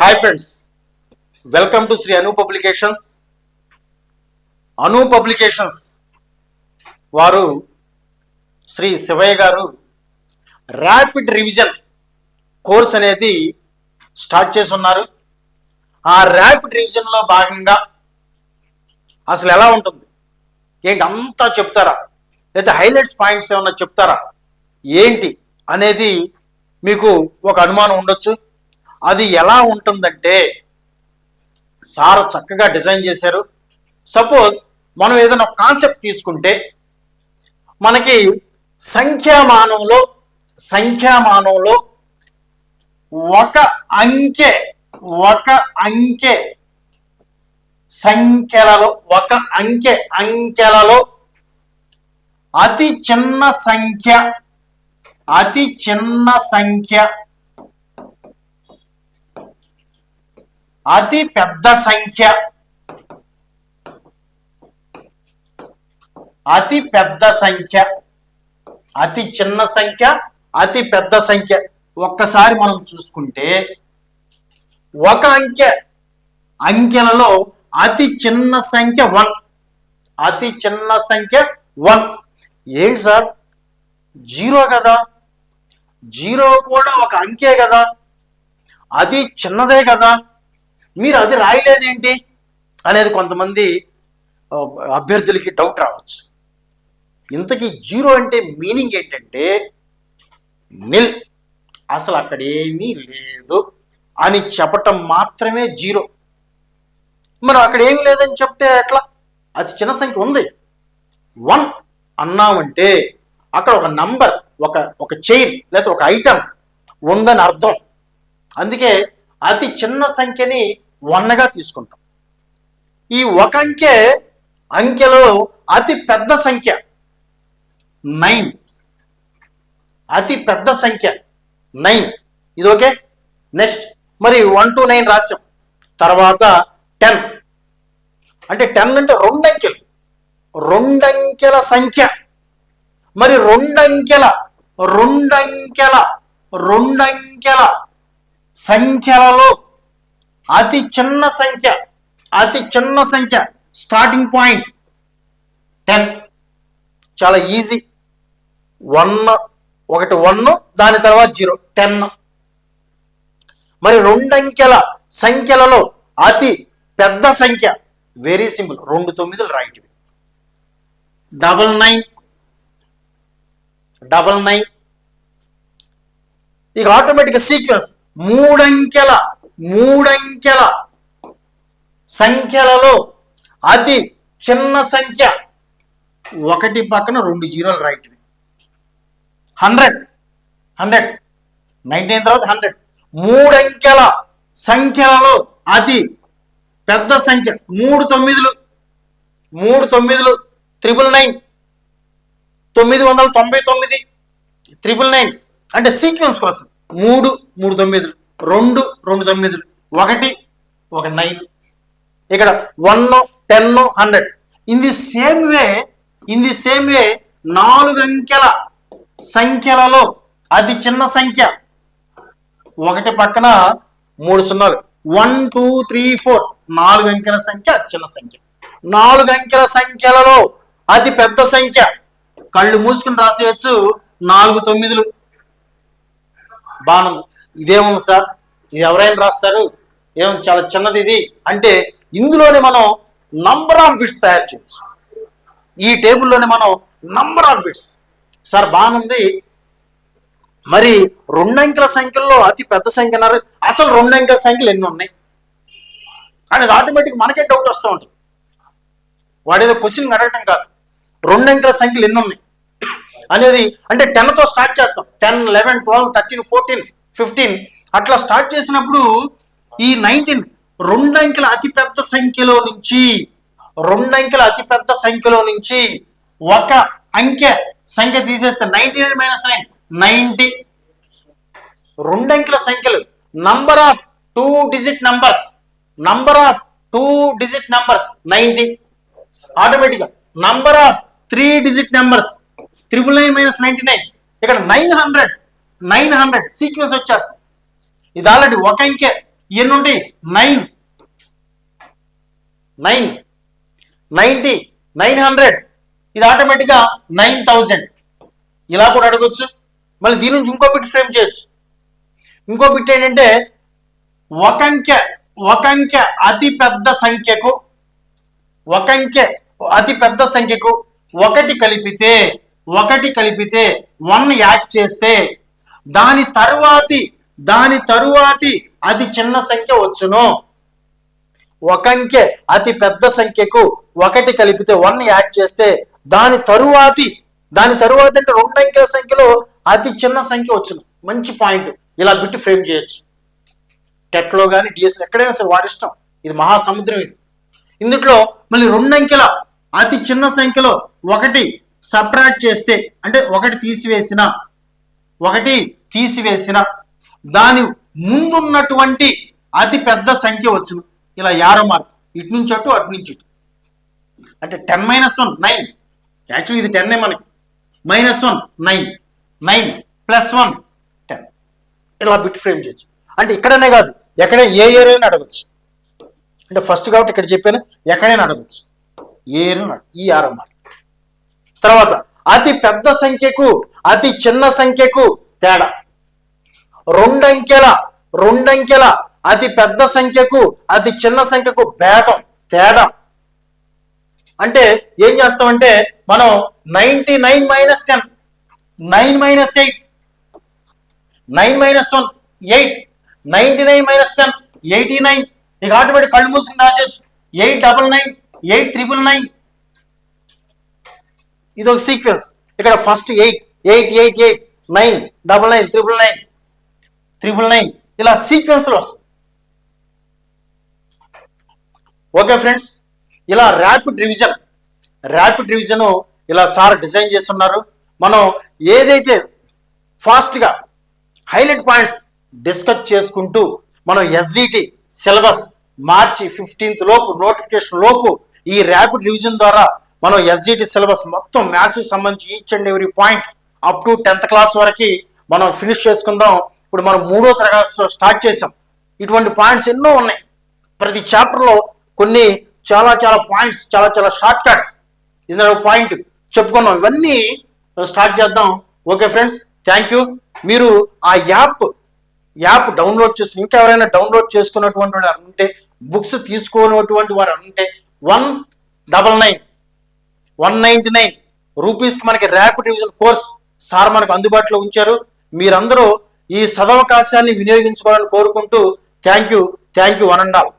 Hi friends welcome to Sri Anu publications Anu publications వారు శ్రీ శివయ్య గారు rapid revision course అనేది start చేసి ఉన్నారు ఆ ర్యాపిడ్ రివిజన్లో భాగంగా అసలు ఎలా ఉంటుంది? ఏంటి? అంతా చెప్తారా? లేదా హైలైట్స్ పాయింట్స్ ఏమన్నా చెప్తారా? ఏంటి? అనేది మీకు ఒక అనుమానం ఉండొచ్చు. అది ఎలా ఉంటుందంటే సార్ చక్కగా డిజైన్ చేశారు. సపోజ్ మనం ఏదైనా కాన్సెప్ట్ తీసుకుంటే మనకి సంఖ్యామానంలో సంఖ్యామానంలో ఒక అంకె ఒక అంకె సంఖ్యలలో ఒక అంకె అంకెలలో అతి చిన్న సంఖ్య అతి చిన్న సంఖ్య అతి పెద్ద సంఖ్య. అతి పెద్ద సంఖ్య. అతి చిన్న సంఖ్య అతి పెద్ద సంఖ్య. ఒక్కసారి మనం చూసుకుంటే ఒక అంకె. అంకెలలో అతి చిన్న సంఖ్య వన్. అతి చిన్న సంఖ్య వన్. ఏంటి సార్? జీరో కదా. జీరో కూడా ఒక అంకే కదా. అది చిన్నదే కదా. మీరు అది రాయలేదేంటి? అనేది కొంతమంది అభ్యర్థులకి డౌట్ రావచ్చు. ఇంతకీ జీరో అంటే మీనింగ్ ఏంటంటే నిల్. అసలు అక్కడ ఏమీ లేదు అని చెప్పటం మాత్రమే జీరో. మరి అక్కడ ఏమి లేదని చెప్తే ఎట్లా? అది చిన్న సంఖ్య ఉంది. వన్ అన్నామంటే అక్కడ ఒక నంబర్ ఒక ఒక చైర్ లేదా ఒక ఐటమ్ ఉందని అర్థం. అందుకే అతి చిన్న సంఖ్యని వన్నగా తీసుకుంటాం. ఈ ఒక అంకె అంకెలో అతి పెద్ద సంఖ్య. నైన్. అతి పెద్ద సంఖ్య. నైన్. ఇది ఓకే? నెక్స్ట్. మరి వన్ టు నైన్ రాశాం తర్వాత టెన్. అంటే టెన్ అంటే రెండు అంకెలు రెండంకెల సంఖ్య. మరి రెండంకెల రెండంకెల రెండంకెల సంఖ్యలలో అతి చిన్న సంఖ్య అతి చిన్న సంఖ్య స్టార్టింగ్ పాయింట్ టెన్ చాలా ఈజీ వన్ ఒకటి వన్ దాని తర్వాత జీరో టెన్ మరి రెండంకెల సంఖ్యలలో అతి పెద్ద సంఖ్య వెరీ సింపుల్ రెండు తొమ్మిదిలు right double nine double nine ఇక ఆటోమేటిక్ సీక్వెన్స్ మూడంకెల మూడంకెల సంఖ్యలలో అతి చిన్న సంఖ్య ఒకటి పక్కన రెండు జీరోలు రైట్ హండ్రెడ్. హండ్రెడ్. నైన్టీన్ తర్వాత హండ్రెడ్. మూడంకెల సంఖ్యలలో అతి పెద్ద సంఖ్య మూడు తొమ్మిదిలు మూడు తొమ్మిదిలు త్రిపుల్ నైన్ తొమ్మిది వందల తొంభై తొమ్మిది త్రిపుల్ నైన్ అంటే సీక్వెన్స్ కోసం. మూడు మూడు తొమ్మిదిలు. రెండు రెండు తొమ్మిదిలు ఒకటి ఒక నైన్ ఇక్కడ one ten hundred in the same way in the same way నాలుగు అంకెల సంఖ్యలలో అతి చిన్న సంఖ్య. ఒకటి పక్కన మూడు సున్నాలు. వన్ టూ త్రీ ఫోర్ నాలుగు అంకెల సంఖ్య చిన్న సంఖ్య. నాలుగు అంకెల సంఖ్యలలో అతి పెద్ద సంఖ్య. కళ్ళు మూసుకుని రాసేయచ్చు. నాలుగు తొమ్మిదిలు. బాణం. ఇదేముంది సార్? ఇది ఎవరైనా రాస్తారు? ఏం చాలా చిన్నది ఇది? అంటే ఇందులోనే మనం నంబర్ ఆఫ్ బిట్స్ తయారు చేయొచ్చు. ఈ టేబుల్లోనే మనం నంబర్ ఆఫ్ బిట్స్ సార్ బాగుంది మరి రెండంకెల సంఖ్యల్లో అతి పెద్ద సంఖ్య అన్నారు. అసలు రెండంకెల సంఖ్యలు ఎన్ని ఉన్నాయి? అనేది ఆటోమేటిక్ మనకే డౌట్ వస్తూ ఉంటుంది. వాడేదో క్వశ్చన్ అడగటం కాదు. రెండంకెల సంఖ్యలు ఎన్ని ఉన్నాయి? అనేది అంటే టెన్తో స్టార్ట్ చేస్తాం. Ten eleven twelve thirteen fourteen fifteen అట్లా స్టార్ట్ చేసినప్పుడు ఈ నైన్టీన్ రెండంకెల అతిపెద్ద సంఖ్యలో నుంచి రెండంకెల అతిపెద్ద సంఖ్యలో నుంచి ఒక అంకె సంఖ్య తీసేస్తే ninety nine minus nine ninety రెండంకెల సంఖ్యలు. Number of two digit numbers number of two digit numbers ninety ఆటోమేటిక్గా number of three digit numbers triple nine minus ninety nine ఇక్కడ nine hundred nine hundred sequence వచ్చేస్తుంది. ఇది already ఒక ఇంకే ఎన్ని ఉంటాయి? Nine nine ninety nine hundred ఇది ఆటోమేటిక్గా నైన్ థౌజండ్ ఇలా కూడా అడగొచ్చు. మళ్ళీ దీని నుంచి ఇంకో బిట్ ఫ్రేమ్ చేయొచ్చు. ఇంకో బిట్ ఏంటంటే ఒక అంకె ఒక అంకె అతి పెద్ద సంఖ్యకు ఒక అంకె అతి పెద్ద సంఖ్యకు ఒకటి కలిపితే ఒకటి కలిపితే వన్ యాడ్ చేస్తే దాని తరువాతి దాని తరువాతి అతి చిన్న సంఖ్య వచ్చును. ఒక అంకె అతి పెద్ద సంఖ్యకు ఒకటి కలిపితే వన్ యాడ్ చేస్తే దాని తరువాతి దాని తరువాత అంటే రెండు అంకెల సంఖ్యలో అతి చిన్న సంఖ్య వచ్చును. మంచి పాయింట్ ఇలా బిట్టు ఫ్రేమ్ చేయొచ్చు. టెట్లో కానీ డిఎస్ఎల్ ఎక్కడైనా సరే వాడి ఇష్టం ఇది మహాసముద్రం ఇది. ఇందులో మళ్ళీ రెండు అంకెల అతి చిన్న సంఖ్యలో ఒకటి సపరేట్ చేస్తే అంటే ఒకటి తీసివేసిన ఒకటి తీసివేసిన దాని ముందున్నటువంటి అతి పెద్ద సంఖ్య వచ్చును. ఇలా యారో మార్క్. ఇటు నుంచి అటు అటు నుంచి ఇటు. అంటే ten minus one nine. Actually ఇది టెన్నే మనకి. Minus one nine. Nine plus one ten. ఇలా బిట్ ఫ్రేమ్ చేయొచ్చు. అంటే ఇక్కడనే కాదు ఎక్కడైనా ఏ ఏరియా అడగచ్చు. అంటే ఫస్ట్ కాబట్టి ఇక్కడ చెప్పాను ఎక్కడైనా అడగచ్చు. ఏ ఏరియా ఈ ఆరో మార్క్. తర్వాత అతి పెద్ద సంఖ్యకు అతి చిన్న సంఖ్యకు తేడా. రెండంకెల రెండంకెల అతి పెద్ద సంఖ్యకు అతి చిన్న సంఖ్యకు భేదం తేడా. అంటే ఏం చేస్తామంటే మనం ninety nine minus ten nine minus eight nine minus one eight ninety nine minus ten eighty nine. ఇక ఆటోమేటిక్ కళ్ళు మూసుకుని రాసేయచ్చు. Eight double nine eight triple nine ఇది ఒక సీక్వెన్స్ ఇక్కడ first eight eight eight eight nine double nine triple nine triple nine ఇలా సీక్వెన్స్లో వస్తుంది okay friends ఇలా ర్యాపిడ్ రివిజన్ ర్యాపిడ్ రివిజన్ ఇలా సార్ డిజైన్ చేస్తున్నారు. మనం ఏదైతే ఫాస్ట్గా హైలైట్ పాయింట్స్ డిస్కస్ చేసుకుంటూ మనం ఎస్జిటి సిలబస్ మార్చి ఫిఫ్టీన్త్ లోపు నోటిఫికేషన్ లోపు ఈ ర్యాపిడ్ రివిజన్ ద్వారా మనం ఎస్జిటి సిలబస్ మొత్తం మ్యాథ్స్ సంబంధించి each and every point up to tenth class వరకు మనం ఫినిష్ చేసుకుందాం. ఇప్పుడు మనం మూడో తరగతి స్టార్ట్ చేసాం ఇటువంటి పాయింట్స్ ఎన్నో ఉన్నాయి. ప్రతి చాప్టర్లో కొన్ని చాలా చాలా పాయింట్స్ చాలా చాలా షార్ట్ కట్స్ ఇందులో పాయింట్ చెప్పుకున్నాం. ఇవన్నీ స్టార్ట్ చేద్దాం. ఓకే ఫ్రెండ్స్ థ్యాంక్ యూ మీరు ఆ యాప్ యాప్ డౌన్లోడ్ చేసి ఇంకా ఎవరైనా డౌన్లోడ్ చేసుకున్నటువంటి వారు ఉంటే బుక్స్ తీసుకున్నటువంటి వారు ఉంటే one double nine one ninety nine రూపీస్కి మనకి ర్యాపిడ్ డివిజన్ కోర్స్ సార్ మనకు అందుబాటులో ఉంచారు. మీరందరూ ఈ సదవకాశాన్ని వినియోగించుకోవాలని కోరుకుంటూ thank you thank you one and all.